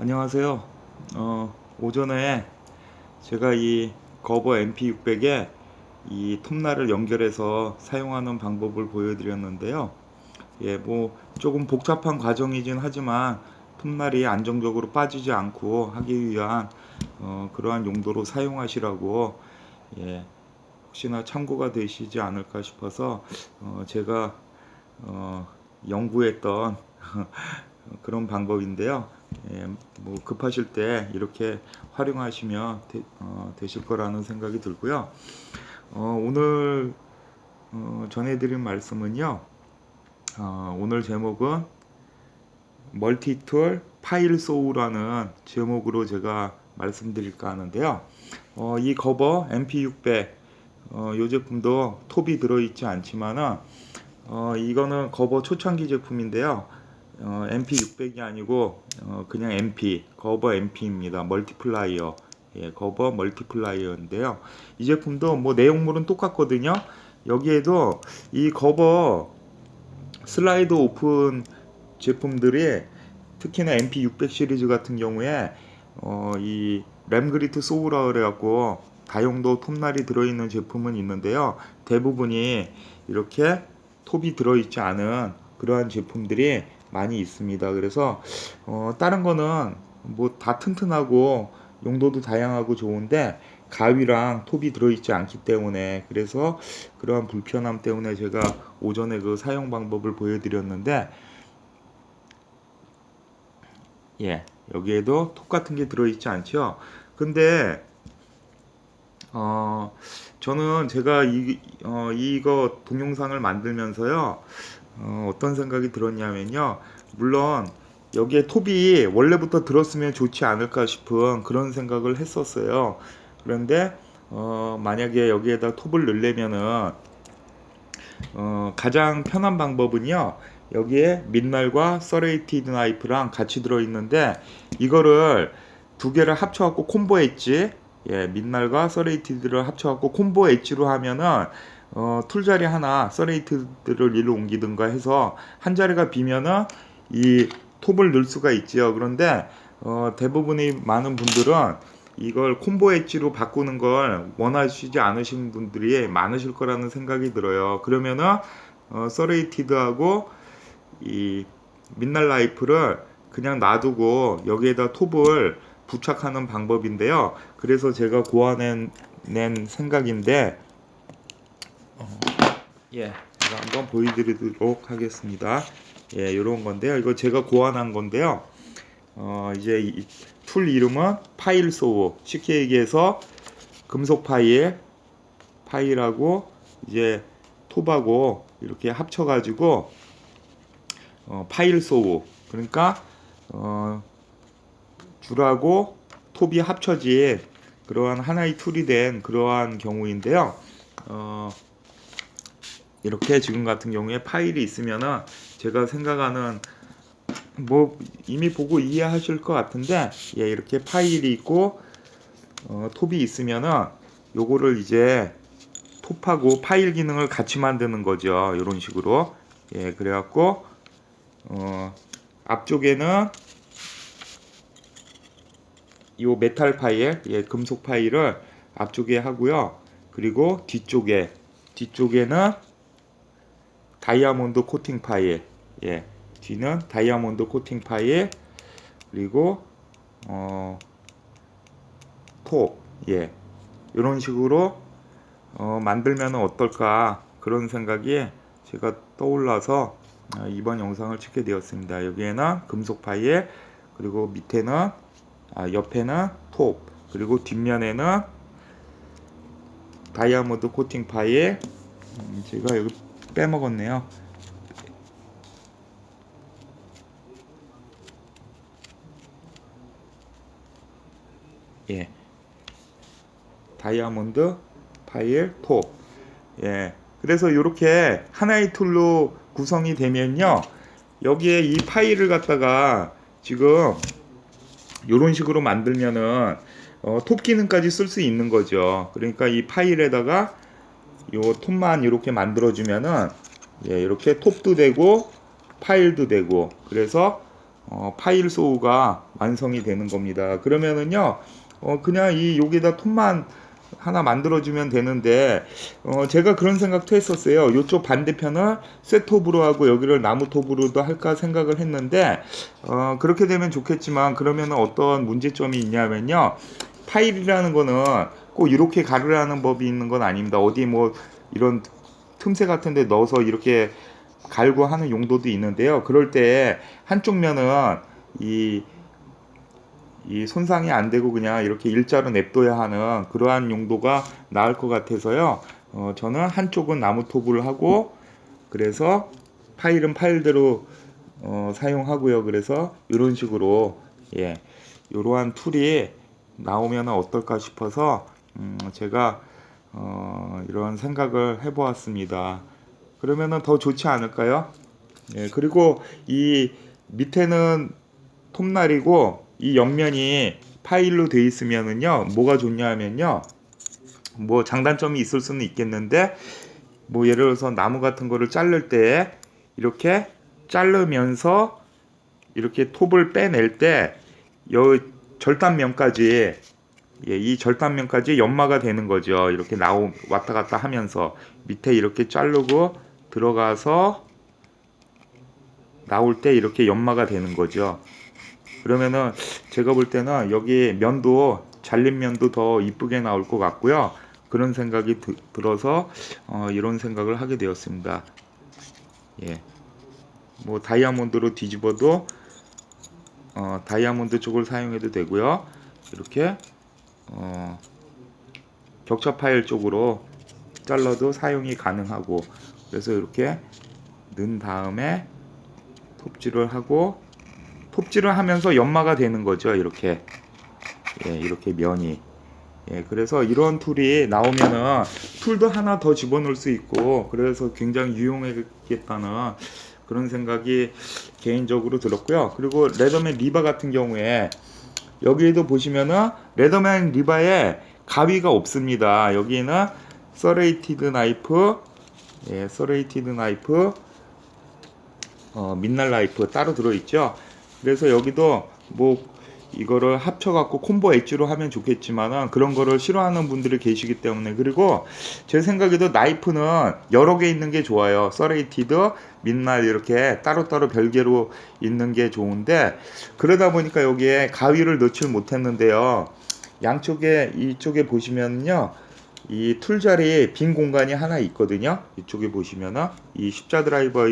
안녕하세요. 어, 오전에 제가 이 거버 MP600에 이 톱날을 연결해서 사용하는 방법을 보여드렸는데요. 예, 뭐 조금 복잡한 과정이긴 하지만 톱날이 안정적으로 빠지지 않고 하기 위한 어, 그러한 용도로 사용하시라고 예, 혹시나 참고가 되시지 않을까 싶어서 어, 제가 어, 연구했던 그런 방법인데요. 예, 뭐 급하실 때 이렇게 활용하시면 되, 어, 되실 거라는 생각이 들고요. 어, 오늘 어, 전해드릴 말씀은요. 어, 오늘 제목은 멀티툴 파일 소우라는 제목으로 제가 말씀드릴까 하는데요. 어, 이 거버 MP600 어, 이 제품도 톱이 들어있지 않지만은 어, 이거는 거버 초창기 제품인데요. 어, MP600이 아니고 어, 그냥 MP 거버 MP입니다. 멀티플라이어 예, 거버 멀티플라이어인데요. 이 제품도 뭐 내용물은 똑같거든요. 여기에도 이 거버 슬라이드 오픈 제품들이 특히나 MP600 시리즈 같은 경우에 어, 이 램그리트 소우라 그래갖고 다용도 톱날이 들어있는 제품은 있는데요. 대부분이 이렇게 톱이 들어있지 않은 그러한 제품들이 많이 있습니다. 그래서 어, 다른 거는 뭐 다 튼튼하고 용도도 다양하고 좋은데 가위랑 톱이 들어있지 않기 때문에 그래서 그러한 불편함 때문에 제가 오전에 그 사용 방법을 보여드렸는데 예 여기에도 톱 같은 게 들어있지 않죠. 근데 어 저는 제가 이 어, 이거 동영상을 만들면서요 어, 어떤 생각이 들었냐면요. 물론 여기에 톱이 원래부터 들었으면 좋지 않을까 싶은 그런 생각을 했었어요. 그런데 어, 만약에 여기에다 톱을 넣으려면은 어, 가장 편한 방법은요. 여기에 민날과 서레이티드 나이프랑 같이 들어있는데 이거를 두 개를 합쳐갖고 콤보 엣지 예, 민날과 서레이티드를 합쳐갖고 콤보 엣지로 하면은 어, 툴 자리 하나 서레이트들을 일로 옮기든가 해서 한 자리가 비면은 이 톱을 넣을 수가 있지요. 그런데 어, 대부분의 많은 분들은 이걸 콤보 엣지로 바꾸는 걸 원하시지 않으신 분들이 많으실 거라는 생각이 들어요. 그러면은 어, 서레이티드하고 이 민날 라이프를 그냥 놔두고 여기에다 톱을 부착하는 방법인데요. 그래서 제가 고안해 낸 생각인데 예, 제가 한번 보여드리도록 하겠습니다. 예, 이런 건데요. 이거 제가 고안한 건데요. 어, 이제 이 툴 이름은 파일 소우. 쉽게 얘기해서 금속 파일, 파일하고 이제 톱하고 이렇게 합쳐가지고 어, 파일 소우. 그러니까 어, 줄하고 톱이 합쳐진 그러한 하나의 툴이 된 그러한 경우인데요. 어, 이렇게 지금 같은 경우에 파일이 있으면은 제가 생각하는 뭐 이미 보고 이해하실 것 같은데 예 이렇게 파일이 있고 어, 톱이 있으면은 요거를 이제 톱하고 파일 기능을 같이 만드는 거죠. 이런 식으로. 예 그래갖고 어, 앞쪽에는 요 메탈 파일 예 금속 파일을 앞쪽에 하고요. 그리고 뒤쪽에 뒤쪽에는 다이아몬드 코팅 파일. 예 뒤는 다이아몬드 코팅 파일 그리고 어, 톱예 이런 식으로 어, 만들면 어떨까? 그런 생각이 제가 떠올라서 어, 이번 영상을 찍게 되었습니다. 여기에는 금속 파일 그리고 밑에는 아, 옆에는 톱 그리고 뒷면에는 다이아몬드 코팅 파일. 음, 제가 여기 빼먹었네요. 예. 다이아몬드 파일 톱. 예. 그래서 이렇게 하나의 툴로 구성이 되면요. 여기에 이 파일을 갖다가 지금 이런 식으로 만들면은 어, 톱 기능까지 쓸 수 있는 거죠. 그러니까 이 파일에다가 요 톱만 이렇게 만들어 주면은 예, 이렇게 톱도 되고 파일도 되고 그래서 어, 파일 소우가 완성이 되는 겁니다. 그러면은요, 어, 그냥 이 여기다 톱만 하나 만들어주면 되는데, 어, 제가 그런 생각도 했었어요. 이쪽 반대편을 쇠톱으로 하고 여기를 나무톱으로도 할까 생각을 했는데, 어, 그렇게 되면 좋겠지만, 그러면 어떤 문제점이 있냐면요. 파일이라는 거는 꼭 이렇게 가르라는 법이 있는 건 아닙니다. 어디 뭐 이런 틈새 같은 데 넣어서 이렇게 갈고 하는 용도도 있는데요. 그럴 때 한쪽 면은 이, 이 손상이 안 되고 그냥 이렇게 일자로 냅둬야 하는 그러한 용도가 나을 것 같아서요. 어, 저는 한쪽은 나무톱을 하고 그래서 파일은 파일대로 어, 사용하고요. 그래서 이런 식으로 예, 이러한 툴이 나오면 어떨까 싶어서 음, 제가 어, 이런 생각을 해보았습니다. 그러면은 더 좋지 않을까요? 예, 그리고 이 밑에는 톱날이고 이 옆면이 파일로 돼 있으면은요 뭐가 좋냐면요 뭐 장단점이 있을 수는 있겠는데 뭐 예를 들어서 나무 같은 거를 자를 때 이렇게 자르면서 이렇게 톱을 빼낼 때 여 절단면까지 예, 이 절단면까지 연마가 되는 거죠. 이렇게 나오 왔다 갔다 하면서 밑에 이렇게 자르고 들어가서 나올 때 이렇게 연마가 되는 거죠. 그러면은 제가 볼 때는 여기 면도 잘린 면도 더 이쁘게 나올 것 같고요. 그런 생각이 드, 들어서 어, 이런 생각을 하게 되었습니다. 예, 뭐 다이아몬드로 뒤집어도 어, 다이아몬드 쪽을 사용해도 되고요. 이렇게 어, 격차 파일 쪽으로 잘라도 사용이 가능하고 그래서 이렇게 넣은 다음에 톱질을 하고 톱질을 하면서 연마가 되는 거죠 이렇게 예, 이렇게 면이 예, 그래서 이런 툴이 나오면은 툴도 하나 더 집어넣을 수 있고 그래서 굉장히 유용하겠다는 그런 생각이 개인적으로 들었고요. 그리고 레더맨 리바 같은 경우에 여기에도 보시면은 레더맨 리바에 가위가 없습니다. 여기는 서레이티드 나이프, 예, 서레이티드 나이프, 어, 민날 나이프 따로 들어있죠. 그래서 여기도 뭐 이거를 합쳐갖고 콤보 엣지로 하면 좋겠지만은 그런 거를 싫어하는 분들이 계시기 때문에 그리고 제 생각에도 나이프는 여러 개 있는 게 좋아요. 서레이티드, 민날 이렇게 따로따로 별개로 있는 게 좋은데 그러다 보니까 여기에 가위를 넣질 못했는데요. 양쪽에 이쪽에 보시면요. 이 툴 자리 빈 공간이 하나 있거든요. 이쪽에 보시면은 이 십자 드라이버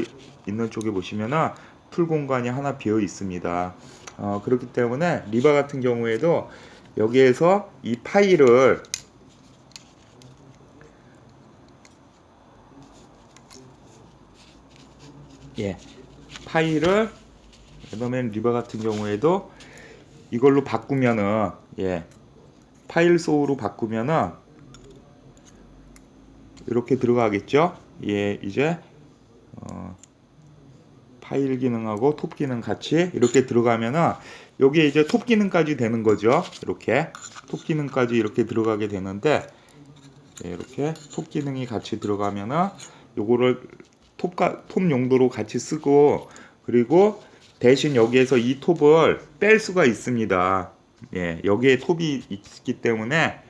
있는 쪽에 보시면은 툴 공간이 하나 비어 있습니다. 어, 그렇기 때문에 리바 같은 경우에도 여기에서 이 파일을 예 파일을 그다음에 리바 같은 경우에도 이걸로 바꾸면은 예 파일 소우로 바꾸면은 이렇게 들어가겠죠? 예 이제 어, 파일 기능하고 톱 기능 같이 이렇게 들어가면은 여기에 이제 톱 기능까지 되는 거죠. 이렇게 톱 기능까지 이렇게 들어가게 되는데 네, 이렇게 톱 기능이 같이 들어가면은 요거를 톱과 톱 용도로 같이 쓰고 그리고 대신 여기에서 이 톱을 뺄 수가 있습니다. 예, 여기에 톱이 있기 때문에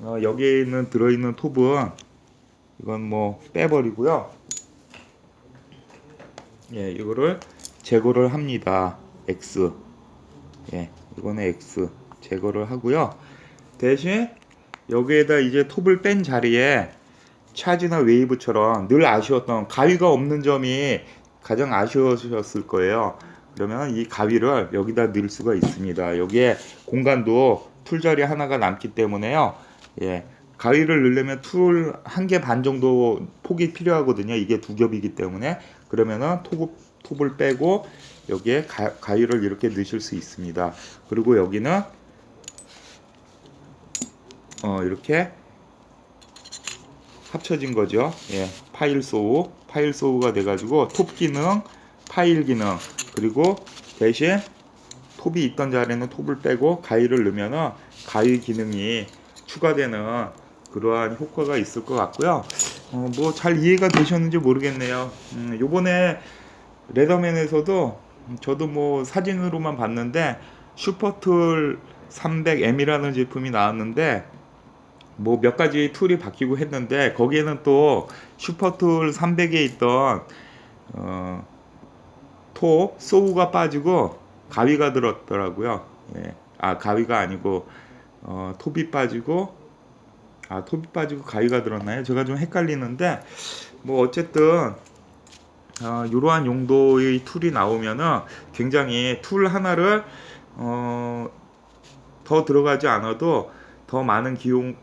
어, 여기에 있는 들어있는 톱은 이건 뭐 빼버리고요. 예, 이거를 제거를 합니다. X. 예, 이거는 X 제거를 하고요. 대신 여기에다 이제 톱을 뺀 자리에 차지나 웨이브처럼 늘 아쉬웠던 가위가 없는 점이 가장 아쉬우셨을 거예요. 그러면 이 가위를 여기다 넣을 수가 있습니다. 여기에 공간도 툴자리 하나가 남기 때문에요. 예, 가위를 넣으려면 툴 한 개 반 정도 폭이 필요하거든요. 이게 두 겹이기 때문에 그러면은 톱, 톱을 빼고 여기에 가, 가위를 이렇게 넣으실 수 있습니다. 그리고 여기는 어, 이렇게 합쳐진 거죠. 예, 파일 소우, 파일 소우가 돼가지고 톱 기능, 파일 기능, 그리고 대신 톱이 있던 자리에는 톱을 빼고 가위를 넣으면은 가위 기능이 추가되는 그러한 효과가 있을 것 같고요. 어, 뭐 잘 이해가 되셨는지 모르겠네요. 음, 요번에 레더맨에서도 음, 저도 뭐 사진으로만 봤는데 슈퍼툴 300M이라는 제품이 나왔는데 뭐 몇 가지 툴이 바뀌고 했는데 거기에는 또 슈퍼툴 300에 있던 어, 톱 소우가 빠지고 가위가 들었더라고요. 예. 아 가위가 아니고 어, 톱이 빠지고 아 톱이 빠지고 가위가 들었나요? 제가 좀 헷갈리는데 뭐 어쨌든 어, 이러한 용도의 툴이 나오면은 굉장히 툴 하나를 어, 더 들어가지 않아도 더 많은 기용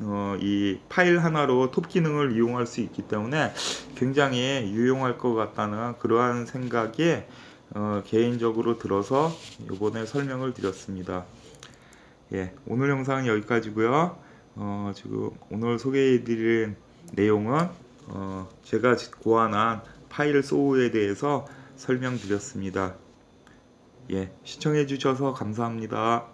어, 이 파일 하나로 톱 기능을 이용할 수 있기 때문에 굉장히 유용할 것 같다는 그러한 생각이 어, 개인적으로 들어서 이번에 설명을 드렸습니다. 예, 오늘 영상은 여기까지고요. 어, 지금 오늘 소개해드린 내용은 어, 제가 고안한 파일 소우에 대해서 설명드렸습니다. 예, 시청해주셔서 감사합니다.